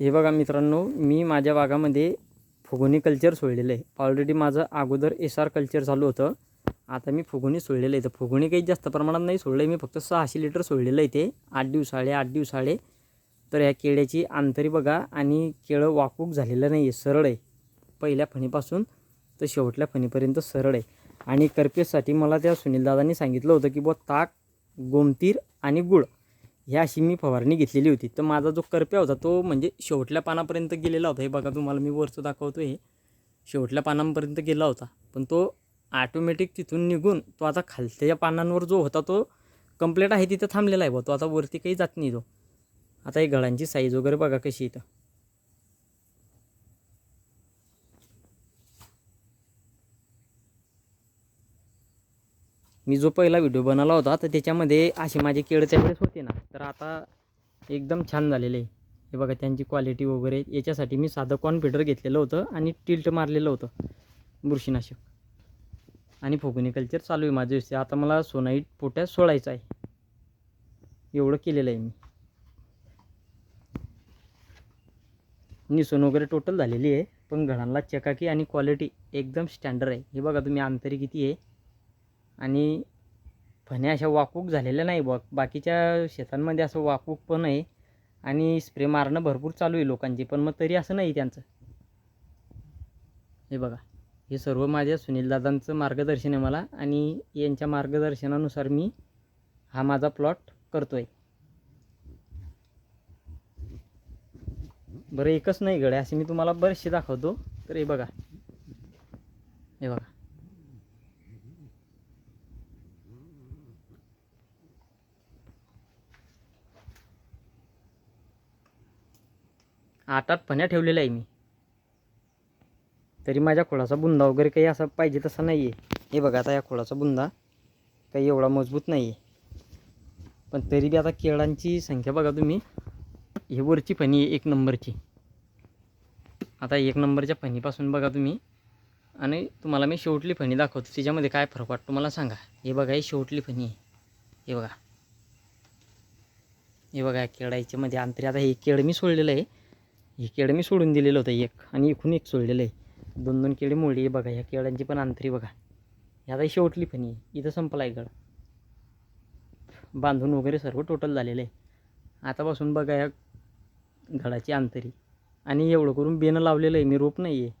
हे बघा मित्रांनो मी माझ्या बागामध्ये फुगुनी कल्चर सोडलेलं आहे. ऑलरेडी माझं अगोदर एस आर कल्चर चालू होतं. आता मी फुगुनी सोडलेलं आहे. तर फुगुनी काही जास्त प्रमाणात नाही सोडलं आहे मी फक्त सहाशे लिटर सोडलेलं आहे ते. आठ दिवसाळे आठ दिवसाळे तर ह्या केळ्याची अंतरी बघा आणि केळं वाकूक झालेलं नाही आहे सरळ आहे. पहिल्या फणीपासून तर शेवटल्या फणीपर्यंत सरळ आहे. आणि कर्पेससाठी मला त्या सुनीलदादांनी सांगितलं होतं की बुवा ताक गोमतीर आणि गुळ. ह्या अशी मी फवारणी घेतलेली होती. तर माझा जो करप्या होता तो म्हणजे शेवटल्या पानापर्यंत गेलेला होता. हे बघा तुम्हाला मी वरचं दाखवतो हे. शेवटल्या पानांपर्यंत गेला होता. पण तो ॲटोमॅटिक तिथून निघून तो आता खालच्या पानांवर जो होता तो कंप्लेट आहे तिथं थांबलेला आहे. बुवा तो आता वरती काही जात नाही तो. आता हे गळांची साईज वगैरे बघा कशी इथं. मी जो पहिला व्हिडिओ बनवला होता तर त्याच्यामध्ये असे माझे केळं त्यावेळेस होते ना. तर आता एकदम छान झालेले आहे. हे बघा त्यांची क्वालिटी वगैरे याच्यासाठी मी साधं कॉन्फिडर घेतलेलं होतं आणि टिल्ट मारलेलं होतं. बुरशीनाशक. आणि फुगुनी कल्चर चालू आहे माझं व्यवस्थित. आता मला सोनाईट पोट्यात सोडायचं आहे. एवढं केलेलं आहे मी. निसून वगैरे टोटल झालेली आहे. पण घडांना चकाकी आणि क्वालिटी एकदम स्टँडर्ड आहे. हे बघा तुम्ही अंतरी किती आहे? आणि फण्या अशा वाकूक झालेल्या नाही बघ बाकीच्या शेतांमध्ये असं वाकूक पण आहे. आणि स्प्रे मारणं भरपूर चालू आहे लोकांची पण मग तरी असं नाही त्यांचं. हे बघा हे सर्व माझ्या सुनीलदादांचं मार्गदर्शन आहे मला आणि यांच्या मार्गदर्शनानुसार मी हा माझा प्लॉट करतो आहे बरं एकच नाही गड्या असे मी तुम्हाला बरेचसे दाखवतो. तर हे बघा. हे बघा. आठ आठ फण्या ठेवलेल्या आहे मी. तरी माझ्या खोळाचा बुंदा वगैरे काही असा पाहिजे तसा नाही आहे. हे बघा आता या खोळाचा बुंदा काही एवढा मजबूत नाही आहे. पण तरी बी आता केळांची संख्या बघा तुम्ही. हे वरची फणी आहे एक नंबरची. आता एक नंबरच्या फणीपासून बघा तुम्ही. आणि तुम्हाला मी शेवटली फणी दाखवतो. त्याच्यामध्ये काय फरक वाटतो मला सांगा. हे बघा ही शेवटली फणी आहे. हे बघा. हे बघा या केळाच्यामध्ये अंतरी. आता हे केळ मी सोडलेलं आहे. हे केळं मी सोडून दिलेलं होतं एक. आणि इकून एक सोडलेलं आहे. दोन दोन केळी मोडली आहे बघा ह्या केळ्यांची पण अंतरी बघा. ह्या आता शेवटली पण आहे इथं संपला आहे गड बांधून वगैरे सर्व टोटल झालेलं आहे. आतापासून बघा या घडाची अंतरी. आणि एवढं करून बेनं लावलेलं आहे मी रोप नाही आहे